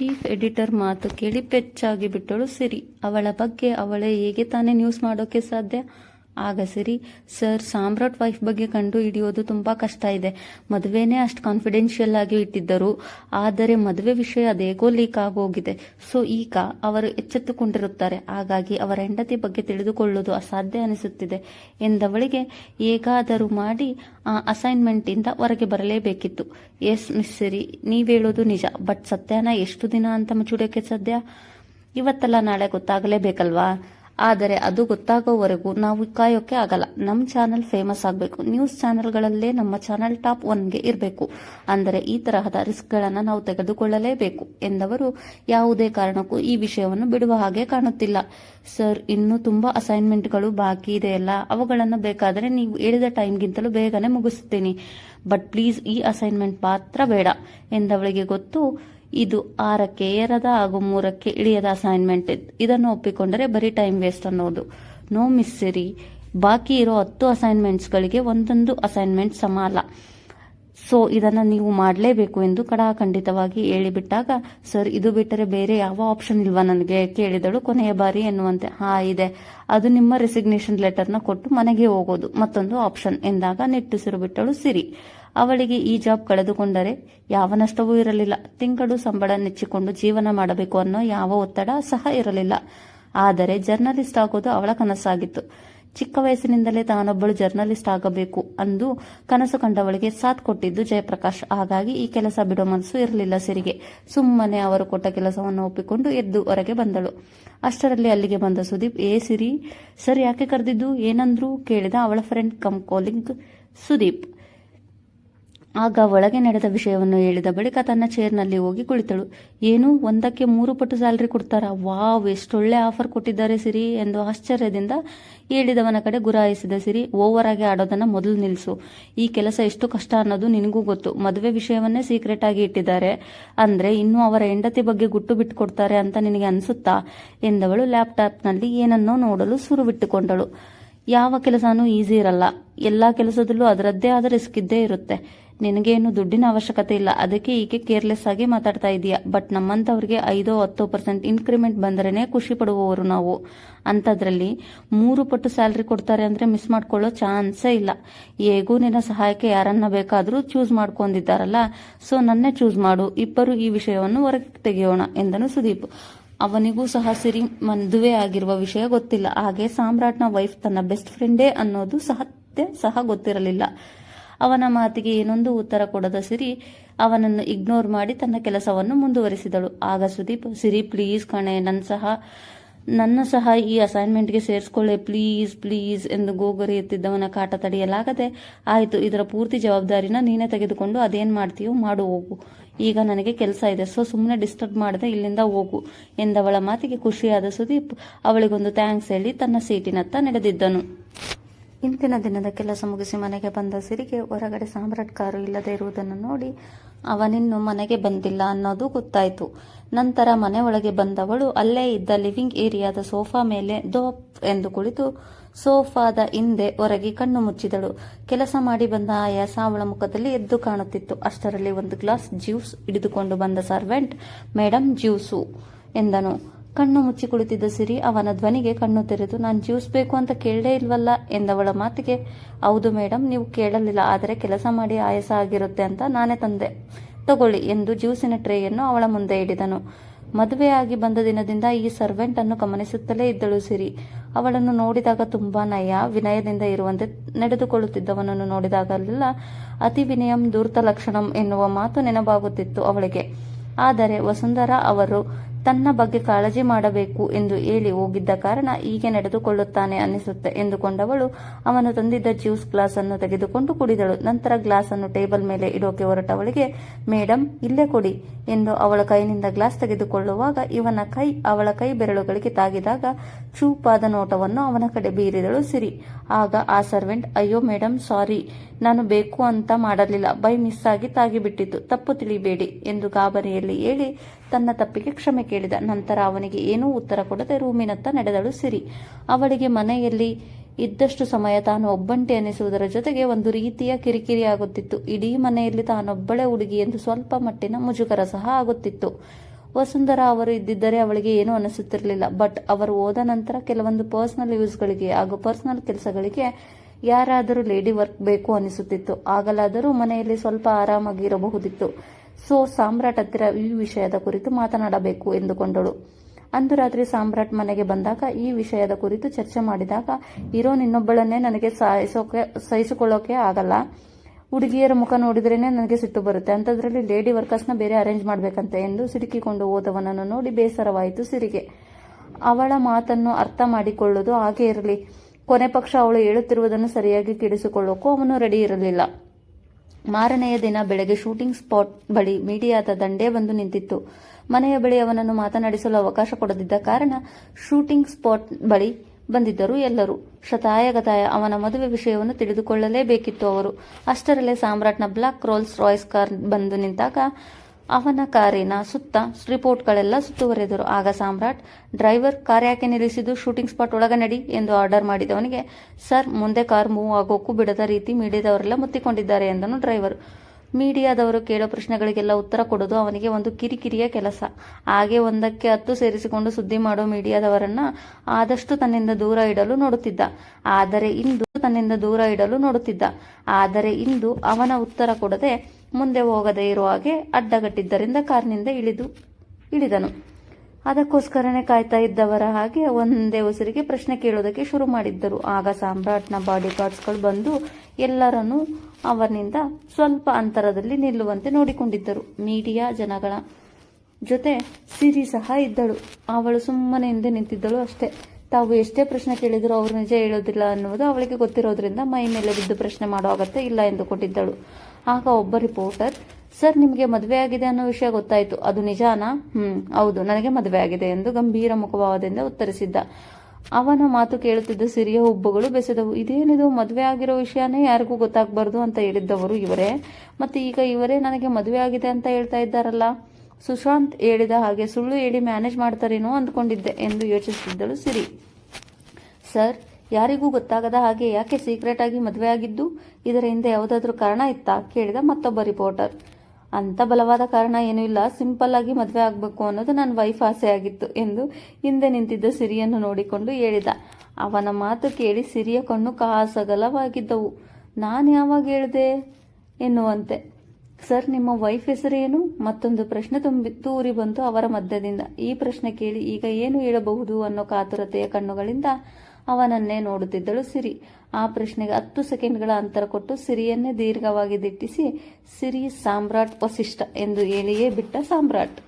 Chief editor ಮಾತು ಕೇಳಿ ಪೆಚ್ಚಾಗಿ ಬಿಟ್ಟಳು ಸಿರಿ. ಅವಳ ಬಗ್ಗೆ ಅವಳೇ ಹೇಗೆ ತಾನೇ ನ್ಯೂಸ್ ಮಾಡೋಕೆ ಸಾಧ್ಯ? ಆಗ ಸಿರಿ, ಸರ್, ಸಾಮ್ರಾಟ್ ವೈಫ್ ಬಗ್ಗೆ ಕಂಡು ಹಿಡಿಯೋದು ತುಂಬಾ ಕಷ್ಟ ಇದೆ. ಮದುವೆನೇ ಅಷ್ಟು ಕಾನ್ಫಿಡೆನ್ಷಿಯಲ್ ಆಗಿ ಇಟ್ಟಿದ್ದರು. ಆದರೆ ಮದುವೆ ವಿಷಯ ಅದೇಗೋ ಲೀಕ್ ಆಗೋಗಿದೆ. ಸೊ, ಈಗ ಅವರು ಎಚ್ಚೆತ್ತುಕೊಂಡಿರುತ್ತಾರೆ. ಹಾಗಾಗಿ ಅವರ ಹೆಂಡತಿ ಬಗ್ಗೆ ತಿಳಿದುಕೊಳ್ಳುವುದು ಅಸಾಧ್ಯ ಅನಿಸುತ್ತಿದೆ ಎಂದವಳಿಗೆ ಹೇಗಾದರೂ ಮಾಡಿ ಆ ಅಸೈನ್ಮೆಂಟ್ ಇಂದ ಹೊರಗೆ ಬರಲೇಬೇಕಿತ್ತು. ಎಸ್ ಮಿಸ್ ಸಿರಿ ನೀವೇಳೋದು ನಿಜ. ಬಟ್ ಸತ್ಯನ ಎಷ್ಟು ದಿನ ಅಂತ ಮುಚ್ಚುಡೋಕೆ ಸಾಧ್ಯ? ಇವತ್ತಲ್ಲ ನಾಳೆ ಗೊತ್ತಾಗಲೇಬೇಕಲ್ವಾ? ಆದರೆ ಅದು ಗೊತ್ತಾಗೋವರೆಗೂ ನಾವು ಕಾಯೋಕೆ ಆಗಲ್ಲ. ನಮ್ಮ ಚಾನೆಲ್ ಫೇಮಸ್ ಆಗಬೇಕು. ನ್ಯೂಸ್ ಚಾನೆಲ್ಗಳಲ್ಲೇ ನಮ್ಮ ಚಾನೆಲ್ ಟಾಪ್ ಒನ್ಗೆ ಇರಬೇಕು. ಅಂದರೆ ಈ ತರಹದ ರಿಸ್ಕ್ಗಳನ್ನು ನಾವು ತೆಗೆದುಕೊಳ್ಳಲೇಬೇಕು ಎಂದವರು ಯಾವುದೇ ಕಾರಣಕ್ಕೂ ಈ ವಿಷಯವನ್ನು ಬಿಡುವ ಹಾಗೆ ಕಾಣುತ್ತಿಲ್ಲ. ಸರ್, ಇನ್ನೂ ತುಂಬಾ ಅಸೈನ್ಮೆಂಟ್ಗಳು ಬಾಕಿ ಇದೆಯಲ್ಲ ಅವುಗಳನ್ನು ಬೇಕಾದರೆ ನೀವು ಹೇಳಿದ ಟೈಮ್ಗಿಂತಲೂ ಬೇಗನೆ ಮುಗಿಸ್ತೀನಿ ಬಟ್ ಪ್ಲೀಸ್ ಈ ಅಸೈನ್ಮೆಂಟ್ ಮಾತ್ರ ಬೇಡ ಎಂದವಳಿಗೆ ಗೊತ್ತು. ಇದು ಆರಕ್ಕೆ ಏರದ ಹಾಗೂ ಮೂರಕ್ಕೆ ಇಳಿಯದ ಅಸೈನ್ಮೆಂಟ್ ಇದನ್ನು ಒಪ್ಪಿಕೊಂಡರೆ ಬರೀ ಟೈಮ್ ವೇಸ್ಟ್ ಅನ್ನೋದು. ನೋ ಮಿಸ್ ಸಿರಿ ಬಾಕಿ ಇರೋ ಹತ್ತು ಅಸೈನ್ಮೆಂಟ್ಸ್ಗಳಿಗೆ ಒಂದೊಂದು ಅಸೈನ್ಮೆಂಟ್ ಸಮ ಅಲ್ಲ ಸೊ ಇದನ್ನು ನೀವು ಮಾಡಲೇಬೇಕು ಎಂದು ಕಡಾ ಖಂಡಿತವಾಗಿ ಹೇಳಿಬಿಟ್ಟಾಗ ಸರ್ ಇದು ಬಿಟ್ಟರೆ ಬೇರೆ ಯಾವ ಆಪ್ಷನ್ ಇಲ್ವಾ ನನಗೆ? ಕೇಳಿದಳು ಕೊನೆಯ ಬಾರಿ ಎನ್ನುವಂತೆ. ಹಾ, ಇದೆ. ಅದು ನಿಮ್ಮ ರೆಸಿಗ್ನೇಷನ್ ಲೆಟರ್ನ ಕೊಟ್ಟು ಮನೆಗೆ ಹೋಗೋದು. ಮತ್ತೊಂದು ಆಪ್ಷನ್ ಎಂದಾಗ ನಿಟ್ಟುಸಿರು ಬಿಟ್ಟಳು ಸಿರಿ ಅವಳಿಗೆ ಈ ಜಾಬ್ ಕಳೆದುಕೊಂಡರೆ ಯಾವ ನಷ್ಟವೂ ಇರಲಿಲ್ಲ. ತಿಂಗಳು ಸಂಬಳ ನೆಚ್ಚಿಕೊಂಡು ಜೀವನ ಮಾಡಬೇಕು ಅನ್ನೋ ಯಾವ ಒತ್ತಡ ಸಹ ಇರಲಿಲ್ಲ. ಆದರೆ ಜರ್ನಲಿಸ್ಟ್ ಆಗೋದು ಅವಳ ಕನಸಾಗಿತ್ತು. ಚಿಕ್ಕ ವಯಸ್ಸಿನಿಂದಲೇ ತಾನೊಬ್ಬಳು ಜರ್ನಲಿಸ್ಟ್ ಆಗಬೇಕು ಅಂದು ಕನಸು ಕಂಡವಳಿಗೆ ಸಾಥ್ ಕೊಟ್ಟಿದ್ದು ಜಯಪ್ರಕಾಶ್. ಹಾಗಾಗಿ ಈ ಕೆಲಸ ಬಿಡೋ ಮನಸ್ಸು ಇರಲಿಲ್ಲ ಸಿರಿಗೆ. ಸುಮ್ಮನೆ ಅವರು ಕೊಟ್ಟ ಕೆಲಸವನ್ನು ಒಪ್ಪಿಕೊಂಡು ಎದ್ದು ಹೊರಗೆ ಬಂದಳು. ಅಷ್ಟರಲ್ಲಿ ಅಲ್ಲಿಗೆ ಬಂದ ಸುದೀಪ್, ಏ ಸಿರಿ, ಸರ್ ಯಾಕೆ ಕರೆದಿದ್ದು? ಏನಂದ್ರು? ಕೇಳಿದ ಅವಳ ಫ್ರೆಂಡ್ ಕಮ್ ಕಾಲಿಂಗ್ ಸುದೀಪ್. ಆಗ ಒಳಗೆ ನಡೆದ ವಿಷಯವನ್ನು ಹೇಳಿದ ಬಳಿಕ ತನ್ನ ಚೇರ್ನಲ್ಲಿ ಹೋಗಿ ಕುಳಿತಳು. ಏನು, ಒಂದಕ್ಕೆ ಮೂರು ಪಟ್ಟು ಸ್ಯಾಲರಿ ಕೊಡ್ತಾರಾ? ವಾವ್, ಎಷ್ಟೊಳ್ಳೆ ಆಫರ್ ಕೊಟ್ಟಿದ್ದಾರೆ ಸಿರಿ ಎಂದು ಆಶ್ಚರ್ಯದಿಂದ ಹೇಳಿದವನ ಕಡೆ ಗುರಾಯಿಸಿದ ಸಿರಿ, ಓವರ್ ಆಗಿ ಆಡೋದನ್ನ ಮೊದಲು ನಿಲ್ಲಿಸು ಈ ಕೆಲಸ ಎಷ್ಟು ಕಷ್ಟ ಅನ್ನೋದು ನಿನಗೂ ಗೊತ್ತು. ಮದುವೆ ವಿಷಯವನ್ನೇ ಸೀಕ್ರೆಟ್ ಆಗಿ ಇಟ್ಟಿದ್ದಾರೆ. ಅಂದ್ರೆ ಇನ್ನು ಅವರ ಹೆಂಡತಿ ಬಗ್ಗೆ ಗುಟ್ಟು ಬಿಟ್ಟುಕೊಡ್ತಾರೆ ಅಂತ ನಿನಗೆ ಅನ್ಸುತ್ತಾ? ಎಂದವಳು ಲ್ಯಾಪ್ಟಾಪ್ನಲ್ಲಿ ಏನನ್ನೋ ನೋಡಲು ಸುರು ಬಿಟ್ಟುಕೊಂಡಳು ಯಾವ ಕೆಲಸನೂ ಈಸಿ ಇರಲ್ಲ. ಎಲ್ಲಾ ಕೆಲಸದಲ್ಲೂ ಅದರದ್ದೇ ಆದ ರಿಸ್ಕ್ ಇದ್ದೇ ಇರುತ್ತೆ. ನಿನಗೇನು ದುಡ್ಡಿನ ಅವಶ್ಯಕತೆ ಇಲ್ಲ. ಅದಕ್ಕೆ ಈಕೆ ಕೇರ್ಲೆಸ್ ಆಗಿ ಮಾತಾಡ್ತಾ ಇದೀಯಾ ಬಟ್ ನಮ್ಮಂತವ್ರಿಗೆ ಐದೋ ಹತ್ತು ಪರ್ಸೆಂಟ್ ಇನ್ಕ್ರಿಮೆಂಟ್ ಬಂದರೇನೆ ಖುಷಿ ಪಡುವವರು ನಾವು. ಅಂಥದ್ರಲ್ಲಿ ಮೂರು ಪಟ್ಟು ಸ್ಯಾಲ್ರಿ ಕೊಡ್ತಾರೆ ಅಂದ್ರೆ ಮಿಸ್ ಮಾಡ್ಕೊಳ್ಳೋ ಚಾನ್ಸೇ ಇಲ್ಲ. ಹೇಗೂ ನಿನ್ನ ಸಹಾಯಕ್ಕೆ ಯಾರನ್ನ ಬೇಕಾದರೂ ಚೂಸ್ ಮಾಡ್ಕೊಂಡಿದ್ದಾರಲ್ಲ? ಸೊ ನನ್ನೇ ಚೂಸ್ ಮಾಡು. ಇಬ್ಬರು ಈ ವಿಷಯವನ್ನು ಹೊರಗೆ ತೆಗೆಯೋಣ ಎಂದನು ಸುದೀಪ್. ಅವನಿಗೂ ಸಹ ಸಿರಿ ಮದುವೆ ಆಗಿರುವ ವಿಷಯ ಗೊತ್ತಿಲ್ಲ. ಹಾಗೆ ಸಾಮ್ರಾಟ್ನ ವೈಫ್ ತನ್ನ ಬೆಸ್ಟ್ ಫ್ರೆಂಡೇ ಅನ್ನೋದು ಸಹ ಸಹ ಗೊತ್ತಿರಲಿಲ್ಲ. ಅವನ ಮಾತಿಗೆ ಏನೊಂದು ಉತ್ತರ ಕೊಡದ ಸಿರಿ ಅವನನ್ನು ಇಗ್ನೋರ್ ಮಾಡಿ ತನ್ನ ಕೆಲಸವನ್ನು ಮುಂದುವರಿಸಿದಳು. ಆಗ ಸುದೀಪ್, ಸಿರಿ ಪ್ಲೀಸ್ ಕಣೆ ನನ್ನ ಸಹ ನನ್ನ ಸಹ ಈ ಅಸೈನ್ಮೆಂಟ್ಗೆ ಸೇರಿಸ್ಕೊಳ್ಳೆ ಪ್ಲೀಸ್ ಪ್ಲೀಸ್ ಎಂದು ಗೋಗರಿಯುತ್ತಿದ್ದವನ ಕಾಟ ತಡೆಯಲಾಗದೆ, ಆಯಿತು, ಇದರ ಪೂರ್ತಿ ಜವಾಬ್ದಾರಿನ ನೀನೇ ತೆಗೆದುಕೊಂಡು ಅದೇನ್ ಮಾಡ್ತೀಯೋ ಮಾಡು, ಹೋಗು. ಈಗ ನನಗೆ ಕೆಲಸ ಇದೆ, ಸೊ ಸುಮ್ಮನೆ ಡಿಸ್ಟರ್ಬ್ ಮಾಡದೆ ಇಲ್ಲಿಂದ ಹೋಗು, ಎಂದವಳ ಮಾತಿಗೆ ಖುಷಿಯಾದ ಸುದೀಪ್ ಅವಳಿಗೊಂದು ಥ್ಯಾಂಕ್ಸ್ ಹೇಳಿ ತನ್ನ ಸೀಟಿನತ್ತ ನಡೆದಿದ್ದನು. ಇಂದಿನ ದಿನದ ಕೆಲಸ ಮುಗಿಸಿ ಮನೆಗೆ ಬಂದ ಸಿರಿಗೆ ಹೊರಗಡೆ ಸಾಮ್ರಾಟ್ ಕಾರು ಇಲ್ಲದೆ ಇರುವುದನ್ನು ನೋಡಿ ಅವನಿನ್ನು ಮನೆಗೆ ಬಂದಿಲ್ಲ ಅನ್ನೋದು ಗೊತ್ತಾಯಿತು. ನಂತರ ಮನೆ ಒಳಗೆ ಬಂದವಳು ಅಲ್ಲೇ ಇದ್ದ ಲಿವಿಂಗ್ ಏರಿಯಾದ ಸೋಫಾ ಮೇಲೆ ದೋಪ್ ಎಂದು ಕುಳಿತು ಸೋಫಾದ ಹಿಂದೆ ಹೊರಗೆ ಕಣ್ಣು ಮುಚ್ಚಿದಳು. ಕೆಲಸ ಮಾಡಿ ಬಂದ ಆಯಾಸ ಅವಳ ಮುಖದಲ್ಲಿ ಎದ್ದು ಕಾಣುತ್ತಿತ್ತು. ಅಷ್ಟರಲ್ಲಿ ಒಂದು ಗ್ಲಾಸ್ ಜ್ಯೂಸ್ ಹಿಡಿದುಕೊಂಡು ಬಂದ ಸರ್ವೆಂಟ್ ಮೇಡಮ್ ಜ್ಯೂಸು ಎಂದನು. ಕಣ್ಣು ಮುಚ್ಚಿ ಕುಳಿತಿದ್ದ ಸಿರಿ ಅವನ ಧ್ವನಿಗೆ ಕಣ್ಣು ತೆರೆದು, ನಾನು ಜ್ಯೂಸ್ ಬೇಕು ಅಂತ ಕೇಳಲೇ ಇಲ್ವಲ್ಲ? ಎಂದವಳ ಮಾತಿಗೆ, ಹೌದು ಮೇಡಮ್ ನೀವು ಕೇಳಲಿಲ್ಲ, ಆದರೆ ಕೆಲಸ ಮಾಡಿ ಆಯಾಸ ಆಗಿರುತ್ತೆ ಅಂತ ನಾನೇ ತಂದೆ. ತಗೊಳ್ಳಿ ಎಂದು ಜ್ಯೂಸಿನ ಟ್ರೇಯನ್ನು ಅವಳ ಮುಂದೆ ಇಡಿದನು. ಮದುವೆಯಾಗಿ ಬಂದ ದಿನದಿಂದ ಈ ಸರ್ವೆಂಟ್ ಅನ್ನು ಗಮನಿಸುತ್ತಲೇ ಇದ್ದಳು ಸಿರಿ. ಅವಳನ್ನು ನೋಡಿದಾಗ ತುಂಬಾ ನಯ, ವಿನಯದಿಂದ ಇರುವಂತೆ ನಡೆದುಕೊಳ್ಳುತ್ತಿದ್ದವನನ್ನು ನೋಡಿದಾಗಲೆಲ್ಲ ಅತಿ ವಿನಯಂ ದೂರ್ತ ಲಕ್ಷಣಂ ಎನ್ನುವ ಮಾತು ನೆನಪಾಗುತ್ತಿತ್ತು ಅವಳಿಗೆ. ಆದರೆ ವಸುಂಧರಾ ಅವರು ತನ್ನ ಬಗ್ಗೆ ಕಾಳಜಿ ಮಾಡಬೇಕು ಎಂದು ಹೇಳಿ ಹೋಗಿದ್ದ ಕಾರಣ ಹೀಗೆ ನಡೆದುಕೊಳ್ಳುತ್ತಾನೆ ಅನ್ನಿಸುತ್ತೆ ಎಂದುಕೊಂಡವಳು, ಅವನು ತಂದಿದ್ದ ಜ್ಯೂಸ್ ಗ್ಲಾಸ್ ಅನ್ನು ತೆಗೆದುಕೊಂಡು ಕುಡಿದಳು. ನಂತರ ಗ್ಲಾಸ್ ಅನ್ನು ಟೇಬಲ್ ಮೇಲೆ ಇಡೋಕೆ ಹೊರಟವಳಿಗೆ ಮೇಡಮ್ ಇಲ್ಲೇ ಕೊಡಿ ಎಂದು ಅವಳ ಕೈನಿಂದ ಗ್ಲಾಸ್ ತೆಗೆದುಕೊಳ್ಳುವಾಗ ಇವನ ಕೈ ಅವಳ ಕೈ ಬೆರಳುಗಳಿಗೆ ತಾಗಿದಾಗ ಚೂಪಾದ ನೋಟವನ್ನು ಅವನ ಕಡೆ ಬೀರಿದಳು ಸಿರಿ. ಆಗ ಆ ಸರ್ವೆಂಟ್, ಅಯ್ಯೋ ಮೇಡಮ್ ಸಾರಿ, ನಾನು ಬೇಕು ಅಂತ ಮಾಡಲಿಲ್ಲ. ಬೈ, ಮಿಸ್ ಆಗಿ ತಾಗಿಬಿಟ್ಟಿತ್ತು. ತಪ್ಪು ತಿಳಿಬೇಡಿ ಎಂದು ಗಾಬರಿಯಲ್ಲಿ ಹೇಳಿ ತನ್ನ ತಪ್ಪಿಗೆ ಕ್ಷಮೆ ಕೇಳಿದ. ನಂತರ ಅವನಿಗೆ ಏನೂ ಉತ್ತರ ಕೊಡದೆ ರೂಮಿನತ್ತ ನಡೆದಳು ಸಿರಿ. ಅವಳಿಗೆ ಮನೆಯಲ್ಲಿ ಇದ್ದಷ್ಟು ಸಮಯ ತಾನು ಒಬ್ಬಂಟಿ ಅನಿಸುವುದರ ಜೊತೆಗೆ ಒಂದು ರೀತಿಯ ಕಿರಿಕಿರಿ ಆಗುತ್ತಿತ್ತು ಇಡೀ ಮನೆಯಲ್ಲಿ ತಾನೊಬ್ಬಳೇ ಹುಡುಗಿ ಎಂದು ಸ್ವಲ್ಪ ಮಟ್ಟಿನ ಮುಜುಗರ ಸಹ ಆಗುತ್ತಿತ್ತು. ವಸುಂಧರಾ ಅವರು ಇದ್ದಿದ್ದರೆ ಅವಳಿಗೆ ಏನೂ ಅನಿಸುತ್ತಿರಲಿಲ್ಲ. ಬಟ್ ಅವರು ಹೋದ ನಂತರ ಕೆಲವೊಂದು ಪರ್ಸನಲ್ ಯೂಸ್ಗಳಿಗೆ ಹಾಗೂ ಪರ್ಸನಲ್ ಕೆಲಸಗಳಿಗೆ ಯಾರಾದರೂ ಲೇಡಿ ವರ್ಕ್ ಬೇಕು ಅನಿಸುತ್ತಿತ್ತು ಆಗಲಾದರೂ ಮನೆಯಲ್ಲಿ ಸ್ವಲ್ಪ ಆರಾಮಾಗಿ ಇರಬಹುದಿತ್ತು. ಸೊ ಸಾಮ್ರಾಟ್ ಹತ್ತಿರ ಈ ವಿಷಯದ ಕುರಿತು ಮಾತನಾಡಬೇಕು ಎಂದುಕೊಂಡಳು. ಅಂದು ರಾತ್ರಿ ಸಾಮ್ರಾಟ್ ಮನೆಗೆ ಬಂದಾಗ ಈ ವಿಷಯದ ಕುರಿತು ಚರ್ಚೆ ಮಾಡಿದಾಗ, ಇರೋ ನಿನ್ನೊಬ್ಬಳನ್ನೇ ನನಗೆ ಸಾಯಿಸೋಕೆ, ಸಹಿಸಿಕೊಳ್ಳೋಕೆ ಆಗಲ್ಲ. ಹುಡುಗಿಯರ ಮುಖ ನೋಡಿದ್ರೇನೆ ನನಗೆ ಸಿಟ್ಟು ಬರುತ್ತೆ. ಅಂಥದ್ರಲ್ಲಿ ಲೇಡಿ ವರ್ಕರ್ಸ್ನ ಬೇರೆ ಅರೇಂಜ್ ಮಾಡಬೇಕಂತೆ ಎಂದು ಸಿಡುಕಿಕೊಂಡು ಹೋದವನನ್ನು ನೋಡಿ ಬೇಸರವಾಯಿತು ಸಿರಿಗೆ. ಅವಳ ಮಾತನ್ನು ಅರ್ಥ ಮಾಡಿಕೊಳ್ಳೋದು ಹಾಗೆ ಇರಲಿ. ಕೊನೆ ಪಕ್ಷ ಅವಳು ಹೇಳುತ್ತಿರುವುದನ್ನು ಸರಿಯಾಗಿ ಕೇಳಿಸಿಕೊಳ್ಳೋಕ್ಕೂ ಅವನು ರೆಡಿ ಇರಲಿಲ್ಲ. ಮಾರನೆಯ ದಿನ ಬೆಳಗ್ಗೆ ಶೂಟಿಂಗ್ ಸ್ಪಾಟ್ ಬಳಿ ಮೀಡಿಯಾದ ದಂಡೇ ಬಂದು ನಿಂತಿತ್ತು. ಮನೆಯ ಬಳಿ ಅವನನ್ನು ಮಾತನಾಡಿಸಲು ಅವಕಾಶ ಕೊಡದಿದ್ದ ಕಾರಣ ಶೂಟಿಂಗ್ ಸ್ಪಾಟ್ ಬಳಿ ಬಂದಿದ್ದರು ಎಲ್ಲರೂ. ಶತಾಯಗತಾಯ ಅವನ ಮದುವೆ ವಿಷಯವನ್ನು ತಿಳಿದುಕೊಳ್ಳಲೇಬೇಕಿತ್ತು ಅವರು. ಅಷ್ಟರಲ್ಲೇ ಸಾಮ್ರಾಟ್ನ ಬ್ಲಾಕ್ ರೋಲ್ಸ್ ರಾಯ್ಸ್ ಕಾರ್ ಬಂದು ನಿಂತಾಗ ಅವನ ಕಾರಿನ ಸುತ್ತ ರಿಪೋರ್ಟ್ಗಳೆಲ್ಲ ಸುತ್ತುವರೆದರು. ಆಗ ಸಾಮ್ರಾಟ್ ಡ್ರೈವರ್ ಕಾರ್ ಯಾಕೆ ನಿಲ್ಲಿಸಿದ್ದು? ಶೂಟಿಂಗ್ ಸ್ಪಾಟ್ ಒಳಗ ನಡಿ ಎಂದು ಆರ್ಡರ್ ಮಾಡಿದವನಿಗೆ, ಸರ್, ಮುಂದೆ ಕಾರ್ ಮೂವ್ ಆಗೋಕ್ಕೂ ಬಿಡದ ರೀತಿ ಮೀಡಿಯಾದವರೆಲ್ಲ ಮುತ್ತಿಕೊಂಡಿದ್ದಾರೆ ಎಂದನು ಡ್ರೈವರ್. ಮೀಡಿಯಾದವರು ಕೇಳೋ ಪ್ರಶ್ನೆಗಳಿಗೆಲ್ಲ ಉತ್ತರ ಕೊಡೋದು ಅವನಿಗೆ ಒಂದು ಕಿರಿಕಿರಿಯ ಕೆಲಸ. ಹಾಗೆ ಒಂದಕ್ಕೆ ಹತ್ತು ಸೇರಿಸಿಕೊಂಡು ಸುದ್ದಿ ಮಾಡೋ ಮೀಡಿಯಾದವರನ್ನ ಆದಷ್ಟು ತನ್ನಿಂದ ದೂರ ಇಡಲು ನೋಡುತ್ತಿದ್ದ. ಆದರೆ ಇಂದು ತನ್ನಿಂದ ದೂರ ಇಡಲು ನೋಡುತ್ತಿದ್ದ. ಆದರೆ ಇಂದು ಅವನ ಉತ್ತರ ಕೊಡದೆ ಮುಂದೆ ಹೋಗದೇ ಇರುವ ಹಾಗೆ ಅಡ್ಡಗಟ್ಟಿದ್ದರಿಂದ ಕಾರ್ನಿಂದ ಇಳಿದು, ಇಳಿದನು. ಅದಕ್ಕೋಸ್ಕರನೇ ಕಾಯ್ತಾ ಇದ್ದವರ ಹಾಗೆ ಒಂದೇ ಉಸಿರಿಗೆ ಪ್ರಶ್ನೆ ಕೇಳೋದಕ್ಕೆ ಶುರು ಮಾಡಿದ್ದರು. ಆಗ ಸಾಮ್ರಾಟ್ನ ಬಾಡಿ ಗಾರ್ಡ್ಸ್ಗಳು ಬಂದು ಎಲ್ಲರನ್ನು ಅವನಿಂದ ಸ್ವಲ್ಪ ಅಂತರದಲ್ಲಿ ನಿಲ್ಲುವಂತೆ ನೋಡಿಕೊಂಡಿದ್ದರು. ಮೀಡಿಯಾ ಜನಗಳ ಜೊತೆ ಸಿರಿ ಸಹ ಇದ್ದಳು. ಅವಳು ಸುಮ್ಮನೆ ಹಿಂದೆ ನಿಂತಿದ್ದಳು ಅಷ್ಟೇ. ತಾವು ಎಷ್ಟೇ ಪ್ರಶ್ನೆ ಕೇಳಿದರೂ ಅವರು ನಿಜ ಹೇಳೋದಿಲ್ಲ ಅನ್ನುವುದು ಅವಳಿಗೆ ಗೊತ್ತಿರೋದ್ರಿಂದ ಮೈ ಮೇಲೆ ಬಿದ್ದು ಪ್ರಶ್ನೆ ಮಾಡೋ ಅಗತ್ಯ ಇಲ್ಲ ಎಂದು ಕೊಟ್ಟಿದ್ದಳು ಆಗ ಒಬ್ಬ ರಿಪೋರ್ಟರ್, ಸರ್, ನಿಮಗೆ ಮದುವೆ ಆಗಿದೆ ಅನ್ನೋ ವಿಷಯ ಗೊತ್ತಾಯ್ತು. ಅದು ನಿಜಾನಾ? ಹ್ಮ್, ಹೌದು, ನನಗೆ ಮದುವೆ ಆಗಿದೆ ಎಂದು ಗಂಭೀರ ಮುಖಭಾವದಿಂದ ಉತ್ತರಿಸಿದ್ದ. ಅವನ ಮಾತು ಕೇಳುತ್ತಿದ್ದ ಸಿರಿಯ ಹುಬ್ಬುಗಳು ಬೆಸೆದವು. ಇದೇನಿದು, ಮದುವೆ ಆಗಿರೋ ವಿಷಯನೇ ಯಾರಿಗೂ ಗೊತ್ತಾಗಬಾರ್ದು ಅಂತ ಹೇಳಿದ್ದವರು ಇವರೇ. ಮತ್ತೆ ಈಗ ಇವರೇ ನನಗೆ ಮದುವೆ ಆಗಿದೆ ಅಂತ ಹೇಳ್ತಾ ಇದ್ದಾರಲ್ಲ? ಸುಶಾಂತ್ ಹೇಳಿದ ಹಾಗೆ ಸುಳ್ಳು ಹೇಳಿ ಮ್ಯಾನೇಜ್ ಮಾಡ್ತಾರೇನೋ ಅಂದ್ಕೊಂಡಿದ್ದೆ ಎಂದು ಯೋಚಿಸುತ್ತಿದ್ದಳು ಸಿರಿ. ಸರ್ ಯಾರಿಗೂ ಗೊತ್ತಾಗದ ಹಾಗೆ ಯಾಕೆ ಸೀಕ್ರೆಟ್ ಆಗಿ ಮದುವೆ ಆಗಿದ್ದು? ಇದರ ಹಿಂದೆ ಯಾವುದಾದ್ರೂ ಕಾರಣ ಇತ್ತಾ? ಕೇಳಿದ ಮತ್ತೊಬ್ಬ ರಿಪೋರ್ಟರ್ ಅಂತ ಬಲವಾದ ಕಾರಣ ಏನೂ ಇಲ್ಲ. ಸಿಂಪಲ್ ಆಗಿ ಮದುವೆ ಆಗಬೇಕು ಅನ್ನೋದು ನನ್ನ ವೈಫ್ ಆಸೆ ಆಗಿತ್ತು ಎಂದು ಹಿಂದೆ ನಿಂತಿದ್ದ ಸಿರಿಯನ್ನು ನೋಡಿಕೊಂಡು ಹೇಳಿದ. ಅವನ ಮಾತು ಕೇಳಿ ಸಿರಿಯ ಕಣ್ಣು ಕಾಸಗಲವಾಗಿದ್ದವು. ನಾನು ಯಾವಾಗ ಹೇಳಿದೆ? ಎನ್ನುವಂತೆ. ಸರ್, ನಿಮ್ಮ ವೈಫ್ ಹೆಸರೇನು ಮತ್ತೊಂದು ಪ್ರಶ್ನೆ ತುಂಬಿ ತೂರಿ ಬಂತು ಅವರ ಮಧ್ಯದಿಂದ. ಈ ಪ್ರಶ್ನೆ ಕೇಳಿ ಈಗ ಏನು ಹೇಳಬಹುದು ಅನ್ನೋ ಕಾತುರತೆಯ ಕಣ್ಣುಗಳಿಂದ ಅವನನ್ನೇ ನೋಡುತ್ತಿದ್ದಳು ಸಿರಿ. ಆ ಪ್ರಶ್ನೆಗೆ ಹತ್ತು ಸೆಕೆಂಡ್ಗಳ ಅಂತರ ಕೊಟ್ಟು ಸಿರಿಯನ್ನೇ ದೀರ್ಘವಾಗಿ ದಿಟ್ಟಿಸಿ, ಸಿರಿ ಸಾಮ್ರಾಟ್ ವಸಿಷ್ಠ ಎಂದು ಹೇಳಿಯೇ ಬಿಟ್ಟ ಸಾಮ್ರಾಟ್.